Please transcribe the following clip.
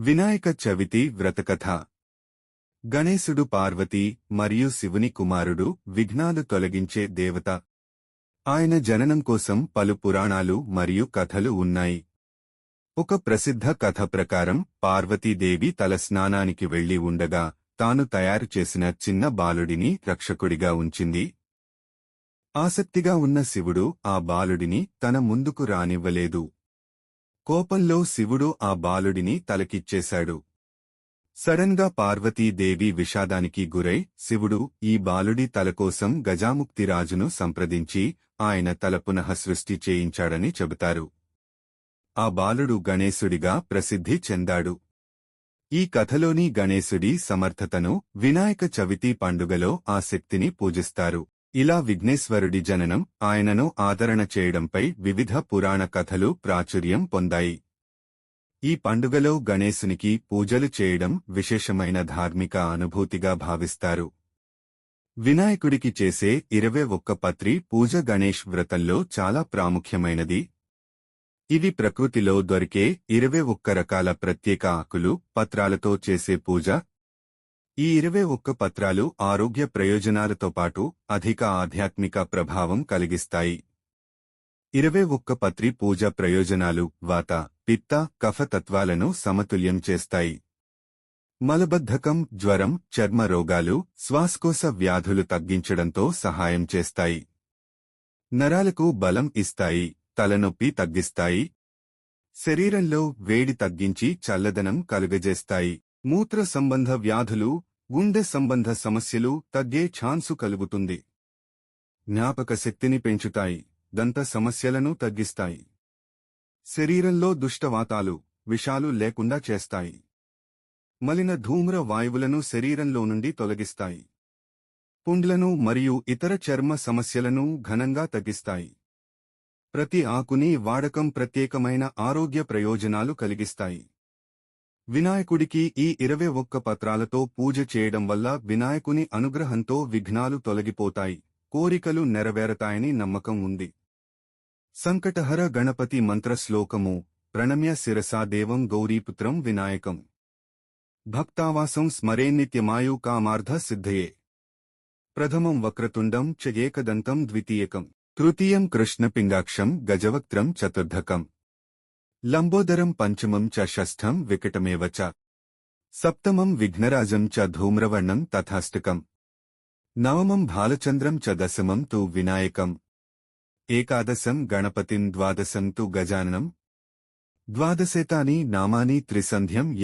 వినాయక చవితి వ్రతకథ. గణేశుడు పార్వతి మరియు శివుని కుమారుడు విఘ్నాలు తొలగించే దేవత. ఆయన జననం కోసం పలు పురాణాలు మరియు కథలు ఉన్నాయి. ఒక ప్రసిద్ధ కథ ప్రకారం పార్వతీదేవి తల స్నానానికి వెళ్ళి ఉండగా తాను తయారు చేసిన చిన్న బాలుడిని రక్షకుడిగా ఉంచింది. ఆసక్తిగా ఉన్న శివుడు ఆ బాలుడిని తన ముందుకు రానివ్వలేదు. కోపంలో శివుడు ఆ బాలుడిని తలకిచ్చేశాడు. సడన్గా పార్వతీదేవి విషాదానికి గురై శివుడు ఈ బాలుడి తలకోసం గజాముక్తిరాజును సంప్రదించి ఆయన తల పునః సృష్టి చేయించాడని చెబుతారు. ఆ బాలుడు గణేశుడిగా ప్రసిద్ధి చెందాడు. ఈ కథలోని గణేశుడి సమర్థతను వినాయక చవితి పండుగలో ఆ శక్తిని పూజిస్తారు. ఇలా విఘ్నేశ్వరుడి జననం ఆయనను ఆదరణ చేయడంపై వివిధ పురాణ కథలు ప్రాచుర్యం పొందాయి. ఈ పండుగలో గణేశునికి పూజలు చేయడం విశేషమైన ధార్మిక అనుభూతిగా భావిస్తారు. వినాయకుడికి చేసే ఇరవై ఒక్క పత్రి పూజ గణేష్ వ్రతంలో చాలా ప్రాముఖ్యమైనది. ఇది ప్రకృతిలో దొరికే ఇరవై ఒక్క రకాల ప్రత్యేక ఆకులు పత్రాలతో చేసే పూజ ఈ ఇరవై ఒక్క పత్రాలు ఆరోగ్య ప్రయోజనాలతో పాటు అధిక ఆధ్యాత్మిక ప్రభావం కలిగిస్తాయి. ఇరవై ఒక్క పత్రి పూజ ప్రయోజనాలు వాత పిత్త కఫ తత్వాలను సమతుల్యం చేస్తాయి. మలబద్ధకం జ్వరం చర్మ రోగాలు శ్వాసకోశ వ్యాధులు తగ్గించడంతో సహాయం చేస్తాయి. నరాలకు బలం ఇస్తాయి తలనొప్పి తగ్గిస్తాయి. శరీరంలో వేడి తగ్గించి చల్లదనం కలుగజేస్తాయి. మూత్ర సంబంధ వ్యాధులు గుండె సంబంధ సమస్యలు తగ్గే ఛాన్సు కలుగుతుంది. జ్ఞాపక శక్తిని పెంచుతాయి దంత సమస్యలను తగ్గిస్తాయి. శరీరంలో దుష్టవాతాలు విషాలు లేకుండా చేస్తాయి. మలిన ధూమ్ర వాయువులను శరీరంలో నుండి తొలగిస్తాయి. పుండ్లను మరియు ఇతర చర్మ సమస్యలను ఘనంగా తగ్గిస్తాయి. ప్రతి ఆకుని వాడకం ప్రత్యేకమైన ఆరోగ్య ప్రయోజనాలు కలిగిస్తాయి. వినాయకుడికి ఈ ఇరవై ఒక్క పత్రాలతో పూజ చేయడం వల్ల వినాయకుని అనుగ్రహంతో విఘ్నాలు తొలగిపోతాయి. కోరికలు నెరవేరతాయని నమ్మకం ఉంది. సంకటహర గణపతి మంత్ర శ్లోకము ప్రణమ్య శిరసా దేవం గౌరీపుత్రం వినాయకం. భక్తావాసం స్మరేన్నిత్యమాయు కామార్ధ కామార్థ సిద్ధయే. ప్రథమం వక్రతుండం చ ఏకదంతం ద్వితీయకం. తృతీయం కృష్ణపింగాక్షం గజవక్త్రం చతుర్ధకం. లంబోదరం పంచమం చ షష్ఠం వికటమేవ చ. సప్తమం విఘ్నరాజం చ ధూమ్రవర్ణం తథాష్టకం. నవమం భాలచంద్రం చ దశమం తు వినాయకం. ఏకాదశం గణపతిం ద్వాదశం తు గజాననం. ద్వాదశేతాని నామాని త్రిసంధ్యం